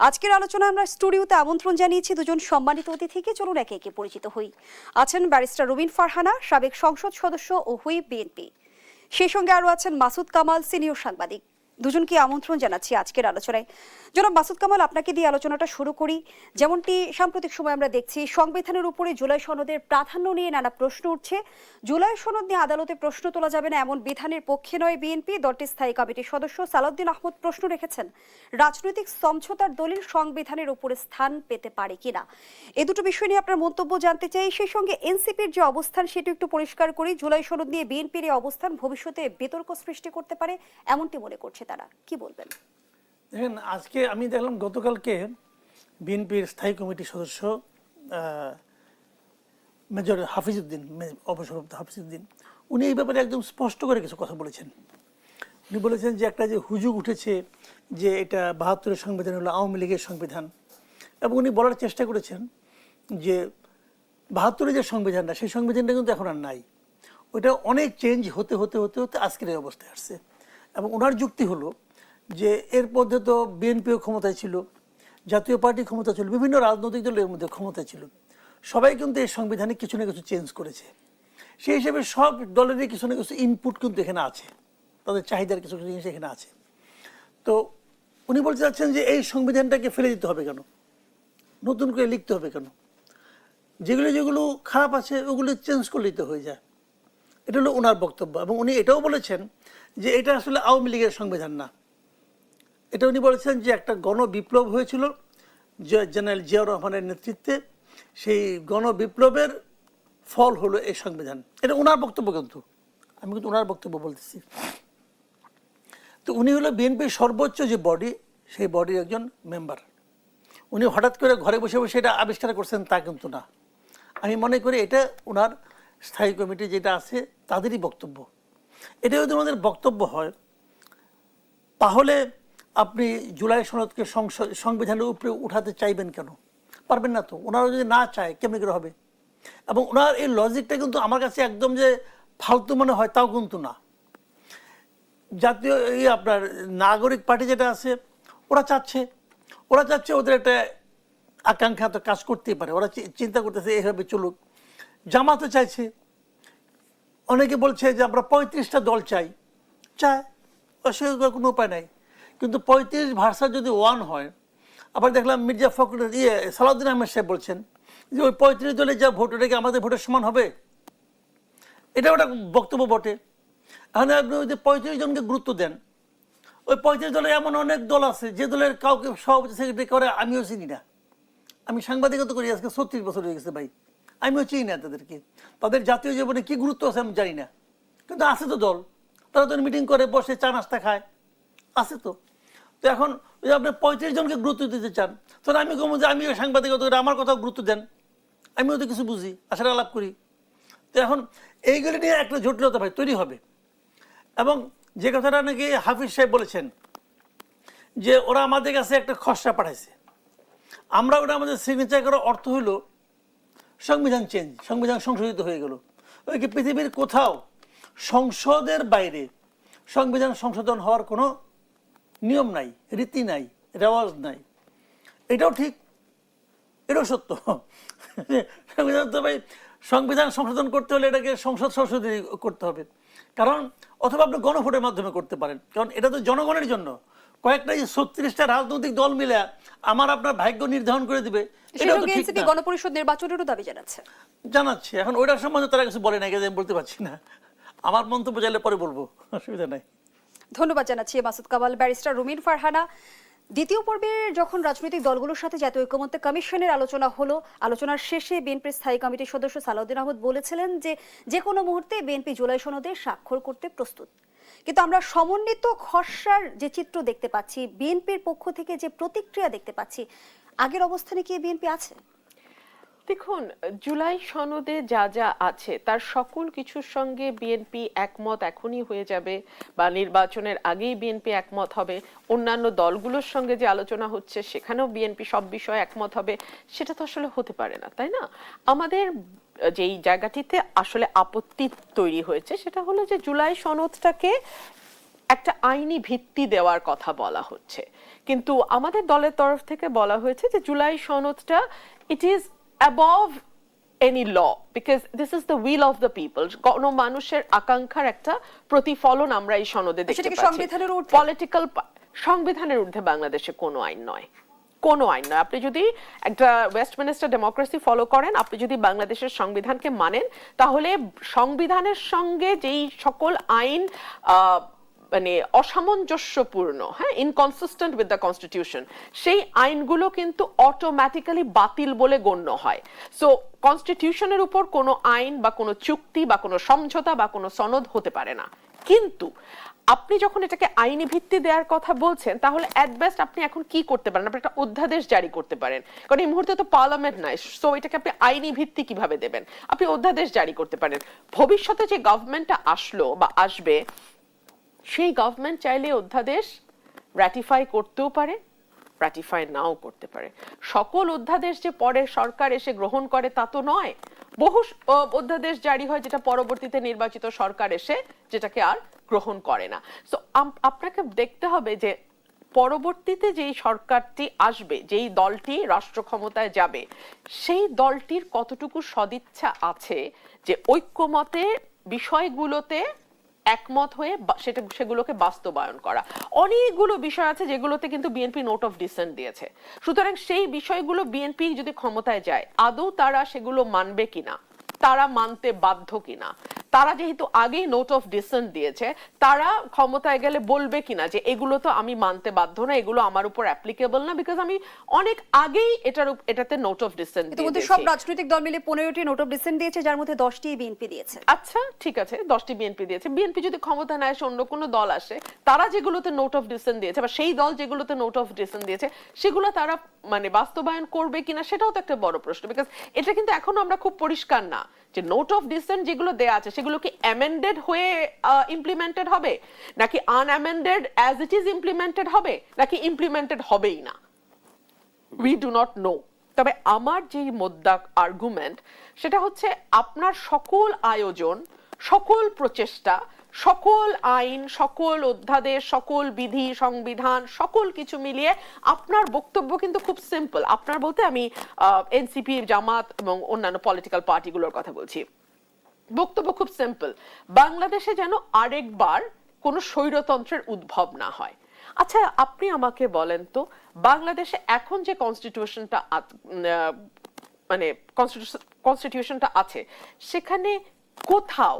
আজকের আলোচনা আমরা স্টুডিওতে আমন্ত্রণ জানিয়েছি দুজন সম্মানিত অতিথিকে। চলুন একে একে পরিচিত হই। আছেন ব্যারিস্টার রবিন ফারহানা, সাবেক সংসদ সদস্য ও হুইপ বিএনপি। সেই সঙ্গে আরও আছেন মাসুদ কামাল, সিনিয়র সাংবাদিক। দুজনকে আমন্ত্রণ জানাচ্ছি আজকের আলোচনায়। জনাব মাসুদ কামাল, আপনাকে দিয়ে আলোচনাটা শুরু করি। যেমনটি সাম্প্রতিক সময় আমরা দেখছি, সংবিধানের উপরে জুলাই সনদের প্রাধান্য নিয়ে নানা প্রশ্ন উঠছে। জুলাই সনদ নিয়ে আদালতে প্রশ্ন তোলা যাবে না, এমন বিধানের পক্ষে নয় বিএনপি দলটির স্থায়ী কমিটির সদস্য। সালাউদ্দিন আহমদ প্রশ্ন রেখেছেন, রাজনৈতিক সমঝোতার দলিল সংবিধানের উপরে স্থান পেতে পারে কিনা? এ দুটো বিষয় নিয়ে আপনার মন্তব্য জানতে চাই। সেই সঙ্গে এনসিপির যে অবস্থান সেটা একটু পরিষ্কার করি। জুলাই সনদ নিয়ে বিএনপির এই অবস্থান ভবিষ্যতে বিতর্ক সৃষ্টি করতে পারে, এমনটি মনে করছে তারা? কি বলবেন? দেখেন, আজকে আমি দেখলাম গতকালকে বিএনপির স্থায়ী কমিটির সদস্য মেজর হাফিজউদ্দিন অবসরপ্রাপ্ত হাফিজউদ্দিন, উনি এই ব্যাপারে একদম স্পষ্ট করে কিছু কথা বলেছেন। উনি বলেছেন যে একটা যে হুজুগ উঠেছে যে এটা বাহাত্তরের সংবিধান হলো আওয়ামী লীগের সংবিধান, এবং উনি বলার চেষ্টা করেছেন যে বাহাত্তরের যে সংবিধানটা, সেই সংবিধানটা কিন্তু এখন আর নাই। ওইটা অনেক চেঞ্জ হতে হতে হতে হতে আজকের এই অবস্থায় আসছে। এবং ওনার যুক্তি হলো যে এর মধ্যে তো বিএনপিও ক্ষমতায় ছিল, জাতীয় পার্টি ক্ষমতা ছিল, বিভিন্ন রাজনৈতিক দল এর মধ্যে ক্ষমতায় ছিল। সবাই কিন্তু এই সংবিধানে কিছু না কিছু চেঞ্জ করেছে। সেই হিসেবে সব দলেরই কিছু না কিছু ইনপুট কিন্তু এখানে আছে। তাদের চাহিদার কিছু কিছু জিনিস এখানে আছে। তো উনি বলতে চাচ্ছেন যে এই সংবিধানটাকে ফেলে দিতে হবে কেন? নতুন করে লিখতে হবে কেন? যেগুলো যেগুলো খারাপ আছে, ওগুলো চেঞ্জ করে তো হয়ে যায়। এটা হলো ওনার বক্তব্য এবং উনি এটাও বলেছেন যে এটা আসলে আওয়ামী লীগের সংবিধান না। এটা উনি বলেছেন যে একটা গণ বিপ্লব হয়েছিল জেনারেল জিয়াউর রহমানের নেতৃত্বে। সেই গণ বিপ্লবের ফল হলো এই সংবিধান। এটা ওনার বক্তব্য কিন্তু। আমি কিন্তু ওনার বক্তব্য বলতেছি। তো উনি হলো বিএনপির সর্বোচ্চ যে বডি, সেই বডির একজন মেম্বার। উনি হঠাৎ করে ঘরে বসে বসে এটা আবিষ্কার করছেন তা কিন্তু না। আমি মনে করি এটা ওনার স্থায়ী কমিটি যেটা আছে, তাদেরই বক্তব্য। এটা যদি আমাদের বক্তব্য হয়, তাহলে আপনি জুলাই সনদকে সংবিধানের উপরে উঠাতে চাইবেন কেন? পারবেন না তো। ওনারা যদি না চায়, কেমনি করে হবে? এবং ওনার এই লজিকটা কিন্তু আমার কাছে একদম যে ফালতু মনে হয়, তাও কিন্তু না। জাতীয় এই আপনার নাগরিক পার্টি যেটা আছে, ওরা চাচ্ছে। ওরা চাচ্ছে ওদের একটা আকাঙ্ক্ষা তো কাজ করতেই পারে। ওরা চিন্তা করতেছে এইভাবে চলুক। জামাতে চাইছে অনেকে বলছে যে আমরা পঁয়ত্রিশটা দল চাই। চায় অসুবিধা কোনো উপায় নাই। কিন্তু পঁয়ত্রিশ ভার্সা যদি ওয়ান হয়, আবার দেখলাম মির্জা ফখর ইয়ে সালাউদ্দিন আহমেদ সাহেব বলছেন যে ওই পঁয়ত্রিশ দলের যা ভোট ওটা কি আমাদের ভোটের সমান হবে? এটা ওটা বক্তব্য বটে। এখন আপনি ওই যে পঁয়ত্রিশ জনকে গুরুত্ব দেন, ওই পঁয়ত্রিশ দলে এমন অনেক দল আছে, যে দলের কাউকে সভাপতি সেক্রেটারি করে আমিও চিনি না। আমি সাংবাদিকতা করি, আজকে ছত্রিশ বছর হয়ে গেছে ভাই। আমিও চিনি না তাদেরকে। তাদের জাতীয় জীবনে কি গুরুত্ব আছে আমি জানি না। কিন্তু আছে তো দল। তারা তো মিটিং করে, বসে চা নাস্তা খায়। আছে তো। তো এখন ওই আপনি পঁয়ত্রিশ জনকে গুরুত্ব দিতে চান, তাহলে আমি কমো যে আমিও সাংবাদিকতা আমার কথাও গুরুত্ব দেন। আমিও তো কিছু বুঝি, আশার আলাপ করি। তো এখন এইগুলি নিয়ে একটা জটিলতা ভাই তৈরি হবে। এবং যে কথাটা নাকি হাফিজ সাহেব বলেছেন, যে ওরা আমাদের কাছে একটা খসড়া পাঠাইছে। আমরা ওটা আমাদের সিগনেচার করার অর্থ হলো সংবিধান চেঞ্জ সংবিধান সংশোধিত হয়ে গেল। ওই কি পৃথিবীর কোথাও সংসদের বাইরে সংবিধান সংশোধন হওয়ার কোনো নিয়ম নাই, রীতি নাই, রেওয়াজ নাই। এটাও ঠিক, এটাও সত্য। সংবিধান তো ভাই, সংবিধান সংশোধন করতে হলে এটাকে সংসদ সংশোধনী করতে হবে। কারণ, অথবা আপনি গণভোটের মাধ্যমে করতে পারেন। কারণ এটা তো জনগণের জন্য। কয়েকটা ছত্রিশটা রাজনৈতিক দল মিলে আমার আপনার ভাগ্য নির্ধারণ করে দিবে। গণপরিষদ নির্বাচনেরও দাবি জানাচ্ছে। জানাচ্ছি। এখন ওইটার সম্বন্ধে তারা কিছু বলে নাই আমি বলতে পারছি না। আমার মন্তব্য চাইলে পরে বলব অসুবিধা নাই। ধন্যবাদ জানাচ্ছি মাসুদ কামাল ব্যারিস্টার রুমিন ফারহানা। দ্বিতীয় পর্বে যখন রাজনৈতিক দলগুলোর সাথে জাতীয় ঐক্যমত্য কমিশনের আলোচনা হলো আলোচনার শেষে বিএনপির স্থায়ী কমিটির সদস্য সালাউদ্দিন আহমদ বলেছিলেন যে যে কোনো মুহূর্তে বিএনপি জুলাই সনদে স্বাক্ষর করতে প্রস্তুত। কিন্তু আমরা সমন্বিত খসড়ার যে চিত্র দেখতে পাচ্ছি, বিএনপির পক্ষ থেকে যে প্রতিক্রিয়া দেখতে পাচ্ছি, আগের অবস্থানে কি বিএনপি আছে? দেখুন, জুলাই সনদে যা যা আছে, তার সকল কিছুর সঙ্গে বিএনপি একমত এখনই হয়ে যাবে বা নির্বাচনের আগেই বিএনপি একমত হবে। অন্যান্য দলগুলোর সঙ্গে যে আলোচনা হচ্ছে, সেখানেও বিএনপি সব বিষয়ে একমত হবে, সেটা তো আসলে হতে পারে না, তাই না? আমাদের যেই জায়গাটিতে আসলে আপত্তি তৈরি হয়েছে সেটা হলো যে জুলাই সনদটাকে একটা আইনি ভিত্তি দেওয়ার কথা বলা হচ্ছে। কিন্তু আমাদের দলের তরফ থেকে বলা হয়েছে যে July সনদটা it is above any law because this is the will of the people কোন মানুষের আকাঙ্ক্ষার একটা প্রতিফলন আমরা এই সনদে দেখতে পাচ্ছি? পলিটিক্যাল সংবিধানের ঊর্ধ্বে বাংলাদেশে কোনো আইন নয়। কোনো আইন নয়। আপনি যদি একটা ওয়েস্টমিনিস্টার ডেমোক্রেসি ফলো করেন, আপনি যদি বাংলাদেশের সংবিধানকে মানেন, তাহলে সংবিধানের সঙ্গে যেই সকল আইন মানে অসামঞ্জস্যপূর্ণ হ্যাঁ ইনকনসিস্টেন্ট উইথ দ্য কনস্টিটিউশন সেই আইনগুলো কিন্তু অটোমেটিক্যালি বাতিল বলে গণ্য হয়। সো কনস্টিটিউশনের উপর কোনো আইন বা কোনো চুক্তি বা কোনো সমঝোতা বা কোনো সনদ হতে পারে না। কিন্তু আপনি যখন এটাকে আইনি ভিত্তি দেওয়ার কথা বলছেন, তাহলে অ্যাট বেস্ট আপনি এখন কি করতে পারেন? আপনি একটা অধ্যাদেশ জারি করতে পারেন। কারণ এই মুহূর্তে তো পার্লামেন্ট নাই সো এটাকে আপনি আইনি ভিত্তি কীভাবে দেবেন? আপনি অধ্যাদেশ জারি করতে পারেন। ভবিষ্যতে যে গভর্নমেন্টটা আসলো বা আসবে, সেই গভর্নমেন্ট চাইলে অধ্যাদেশ রাটিফাই করতেও পারে রাটিফাই নাও করতে পারে। সকল অধ্যাদেশ যে পরে সরকার এসে গ্রহণ করে, তা তো নয়। বহু অধ্যাদেশ জারি হয় যেটা পরবর্তীতে নির্বাচিত সরকার এসে, যেটাকে আর গ্রহণ করে না। সো আপনাকে দেখতে হবে যে পরবর্তীতে যেই সরকারটি আসবে, যেই দলটি রাষ্ট্র ক্ষমতায় যাবে, সেই দলটির কতটুকু সদিচ্ছা আছে যে ঐক্যমতে বিষয়গুলোতে একমত হয়ে সেটা সেগুলোকে বাস্তবায়ন করা। অনেকগুলো বিষয় আছে যেগুলোতে কিন্তু বিএনপি নোট অফ ডিসেন্ট দিয়েছে। সুতরাং সেই বিষয়গুলো বিএনপি যদি ক্ষমতায় যায়, আদৌ তারা সেগুলো মানবে কিনা? তারা মানতে বাধ্য কিনা? তারা যেহেতু আগেই নোট অফ ডিসেন্ট দিয়েছে তারা ক্ষমতায় গেলে বলবে কিনা যে এগুলো তো আমি মানতে বাধ্য না এগুলো আমার উপর অ্যাপ্লিকেবল না বিকজ আমি অনেক আগেই এটার এটাতে নোট অফ ডিসেন্ট ইতিমধ্যে সব রাজনৈতিক দল মিলে পনেরোটি নোট অফ ডিসেন্ট দিয়েছে যার মধ্যে দশটি বিএনপি দিয়েছে। আচ্ছা ঠিক আছে দশটি বিএনপি দিয়েছে। বিএনপি যদি ক্ষমতা না এসে অন্য কোনো দল আসে তারা যেগুলোতে নোট অফ ডিসেন্ট দিয়েছে বা সেই দল যেগুলোতে নোট অফ ডিসেন্ট দিয়েছে সেগুলো তারা মানে বাস্তবায়ন করবে কিনা সেটাও তো একটা বড় প্রশ্ন বিকজ এটা কিন্তু এখনও আমরা খুব পরিষ্কার না যে নোট অফ ডিসেন্ট যেগুলো দেয়া আছে সেগুলো কি অ্যামেন্ডেড হয়ে ইমপ্লিমেন্টেড হবে? নাকি unamended as it is implemented হবে? নাকি ইমপ্লিমেন্টেড হবেই না? উই ডু নট নো তবে আমার যে মোদ্দা আর্গুমেন্ট সেটা হচ্ছে আপনার সকল আয়োজন, সকল প্রচেষ্টা, সকল আইন, সকল অধ্যাদেশ, সকল বিধি, সংবিধান, সকল কিছু মিলিয়ে আপনার বক্তব্য কিন্তু খুব সিম্পল আপনার বলতে আমি এনসিপি জামাত এবং অন্যান্য পলিটিক্যাল পার্টিগুলোর কথা বলছি। বক্তব্য খুব সিম্পল বাংলাদেশে যেন আরেকবার কোনো স্বৈরতন্ত্রের উদ্ভব না হয়। আচ্ছা আপনি আমাকে বলেন তো, বাংলাদেশে এখন যে কনস্টিটিউশনটা মানে কনস্টিটিউশনটা আছে, সেখানে কোথাও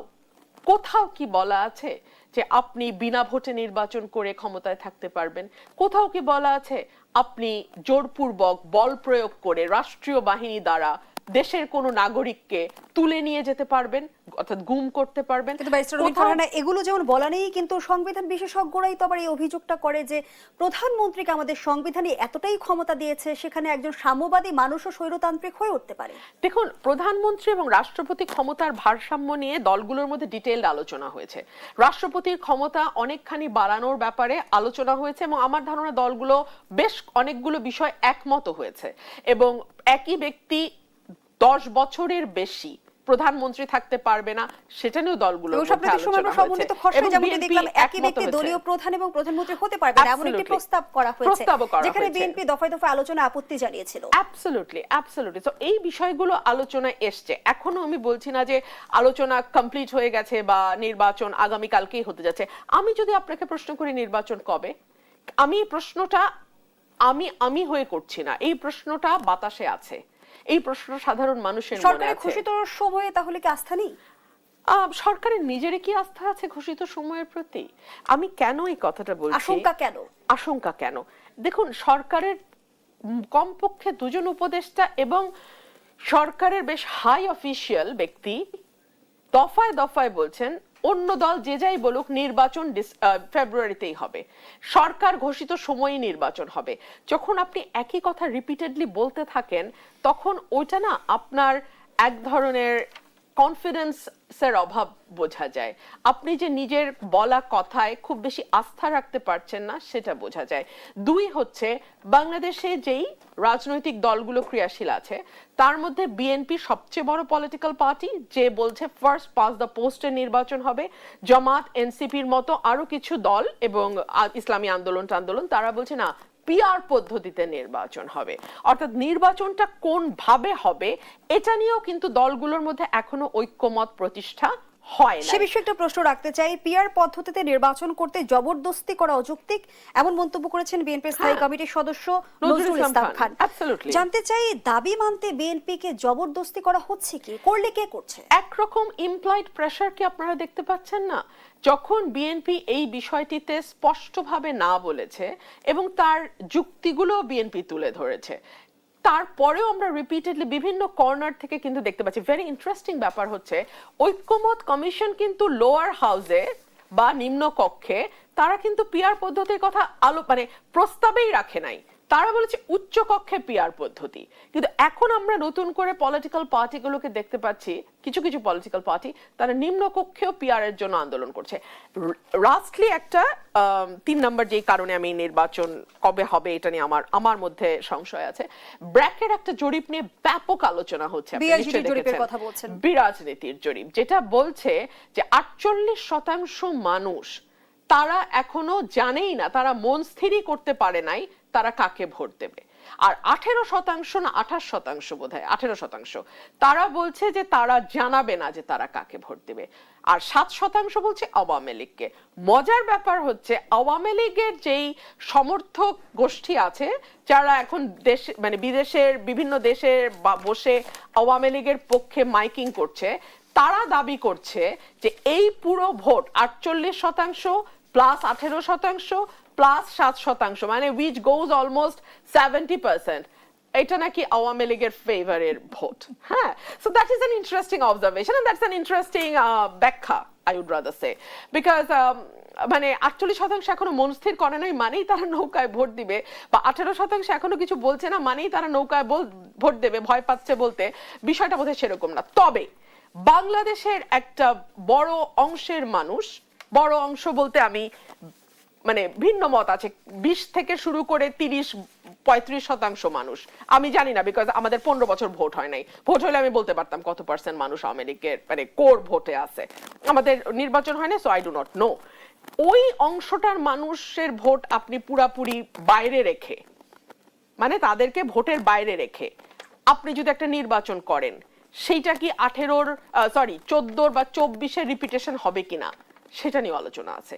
কোথাও কি বলা আছে যে আপনি বিনা ভোটে নির্বাচন করে ক্ষমতায় থাকতে পারবেন? কোথাও কি বলা আছে আপনি জোরপূর্বক বল প্রয়োগ করে রাষ্ট্রীয় বাহিনী দ্বারা দেশের কোনো নাগরিককে তুলে নিয়ে যেতে পারবেন অর্থাৎ গুম করতে পারবেন। এগুলো যেমন বলা নেই কিন্তু সংবিধান বিশেষজ্ঞরাই তো আবার এই অভিযোগটা করে যে প্রধানমন্ত্রীকে আমাদের সংবিধানে এতটাই ক্ষমতা দিয়েছে সেখানে একজন সাম্যবাদী মানুষও স্বৈরতান্ত্রিক হয়ে উঠতে পারে। দেখুন প্রধানমন্ত্রী এবং রাষ্ট্রপতি ক্ষমতার ভারসাম্য নিয়ে দলগুলোর মধ্যে ডিটেইলড আলোচনা হয়েছে। রাষ্ট্রপতির ক্ষমতা অনেকখানি বাড়ানোর ব্যাপারে আলোচনা হয়েছে এবং আমার ধারণা দলগুলো বেশ অনেকগুলো বিষয় একমত হয়েছে। এবং একই ব্যক্তি দশ বছরের বেশি প্রধানমন্ত্রী থাকতে পারবে না সেটা নিয়েও হয়েছে। দলীয় প্রধান এবং প্রধানমন্ত্রী হতে পারবে না এমন একটি প্রস্তাব করা হয়েছে যেখানে বিএনপি দফায় দফায় আলোচনা আপত্তি জানিয়েছিল। তো এই বিষয়গুলো আলোচনা এসছে। এখনও আমি বলছি না যে আলোচনা কমপ্লিট হয়ে গেছে বা নির্বাচন আগামী কালকেই হতে যাচ্ছে। আমি যদি আপনাকে প্রশ্ন করি নির্বাচন কবে আমি প্রশ্নটা আমি আমি হয়ে করছি না। এই প্রশ্নটা বাতাসে আছে। এই প্রশ্ন সাধারণ মানুষের সরকারের ঘোষিত সময়ে তাহলে কি আস্থা নেই? সরকারের নিজেরই কি আস্থা আছে ঘোষিত সময়ের প্রতি? আমি কেন এই কথাটা বলছি? আশঙ্কা কেন? আশঙ্কা কেন? দেখুন সরকারের কমপক্ষে দুজন উপদেষ্টা এবং সরকারের বেশ হাই অফিসিয়াল ব্যক্তি দফায় দফায় বলছেন অন্য দল যে যাই বলুক নির্বাচন ফেব্রুয়ারিতেই হবে। সরকার ঘোষিত সময়ই নির্বাচন হবে। যখন আপনি একই কথা রিপিটেডলি বলতে থাকেন, তখন ওইটা না আপনার এক ধরনের কনফিডেন্সের অভাব বোঝা যায়। আপনি যে নিজের বলা কথায় খুব বেশি আস্থা রাখতে পারছেন না, সেটা বোঝা যায়। দুই হচ্ছে, বাংলাদেশে যেই রাজনৈতিক দলগুলো ক্রিয়াশীল আছে, তার মধ্যে বিএনপি সবচেয়ে বড় পলিটিক্যাল পার্টি যে বলছে ফার্স্ট পাস দ্য পোস্টের নির্বাচন হবে। জামাত, এনসিপির মতো আরও কিছু দল এবং ইসলামী আন্দোলন আন্দোলন তারা বলছে না পিআর পদ্ধতিতে নির্বাচন হবে। অর্থাৎ নির্বাচনটা কোনভাবে হবে, এটা নিয়েও কিন্তু দলগুলোর মধ্যে এখনও ঐক্যমত প্রতিষ্ঠা হয় সে বিষয়ে একটা প্রশ্ন রাখতে চাই। পিআর পদ্ধতিতে নির্বাচন করতে জবরদস্তি করা অযৌক্তিক এমন মন্তব্য করেছেন বিএনপির স্থায়ী হ্যাঁ। কমিটির সদস্য নজরুল ইসলাম খান। জানতে চাই দাবি মানতে বিএনপি কে জবরদস্তি করা হচ্ছে কি? করলে কে করছে? একরকম ইমপ্লয়েড প্রেশার কি আপনারা দেখতে পাচ্ছেন না? যখন বিএনপি এই বিষয়টিতে স্পষ্টভাবে না বলেছে এবং তার যুক্তিগুলো বিএনপি তুলে ধরেছে তারপরেও আমরা রিপিটেডলি বিভিন্ন কর্নার থেকে কিন্তু দেখতে পাচ্ছি। ভেরি ইন্টারেস্টিং ব্যাপার হচ্ছে, ঐক্যমত কমিশন কিন্তু লোয়ার হাউসে বা নিম্ন কক্ষে তারা কিন্তু পিয়ার পদ্ধতির কথা আলো মানে প্রস্তাবেই রাখে নাই। তারা বলেছে উচ্চ কক্ষে পিয়ার পদ্ধতি। কিন্তু এখন আমরা নতুন করে পলিটিক্যাল পার্টিগুলোকে দেখতে পাচ্ছি কিছু কিছু পলিটিক্যাল পার্টি তারা নিম্ন কক্ষেও পিআর এর জন্য আন্দোলন করছে। লাস্টলি একটা তিন নম্বর যেই কারণে আমি নির্বাচন কবে হবে এটা নিয়ে আমার আমার মধ্যে সংশয় আছে। ব্র্যাকের একটা জরিপ নিয়ে ব্যাপক আলোচনা হচ্ছে। বিরাজনীতির জরিপ যেটা বলছে যে আটচল্লিশ শতাংশ মানুষ তারা এখনও জানেই না তারা মন স্থিরই করতে পারে নাই তারা কাকে ভোট দেবে? আর আঠেরো শতাংশ না আঠাশ শতাংশ বোধ হয় আঠেরো শতাংশ। তারা বলছে যে তারা জানাবে না যে তারা কাকে ভোট দেবে। আর সাত শতাংশ বলছে আওয়ামী লীগকে। মজার ব্যাপার হচ্ছে আওয়ামী লীগের যেই সমর্থক গোষ্ঠী আছে, যারা এখন দেশ মানে বিদেশের বিভিন্ন দেশে বা বসে আওয়ামী লীগের পক্ষে মাইকিং করছে, তারা দাবি করছে যে এই পুরো ভোট আটচল্লিশ শতাংশ প্লাস আঠেরো শতাংশ প্লাস সাত শতাংশ মানে which goes almost seventy percent এটা নাকি আওয়ামী লীগের ফেভারের ভোট। হ্যাঁ so that is an interesting observation and that's an interesting ব্যাখ্যা I would rather say because মানে আটচল্লিশ শতাংশ এখনও মন স্থির করে নাই, মানেই তারা নৌকায় ভোট দিবে, বা আঠেরো শতাংশ এখনও কিছু বলছে না, মানেই তারা নৌকায় ভোট দেবে, ভয় পাচ্ছে বলতে বিষয়টা বোধহয় সেরকম না। তবে বাংলাদেশের একটা বড় অংশের মানুষ, বড় অংশ বলতে আমি মানে ভিন্ন মত আছে। বিশ থেকে শুরু করে তিরিশ, পঁয়ত্রিশ শতাংশ মানুষ। আমি জানি না বিকজ আমাদের পনেরো বছর ভোট হয় নাই। ভোট হলে আমি বলতে পারতাম কত পার্সেন্ট মানুষ লীগের মানে কোর ভোটে আছে। আমাদের নির্বাচন হয় না so I do not know ওই অংশটার মানুষের ভোট আপনি পুরাপুরি বাইরে রেখে মানে তাদেরকে ভোটের বাইরে রেখে, আপনি যদি একটা নির্বাচন করেন, সেইটা কি আঠেরোর সরি চোদ্দোর বা চব্বিশের রিপিটেশন হবে কিনা, সেটা নিয়ে আলোচনা আছে।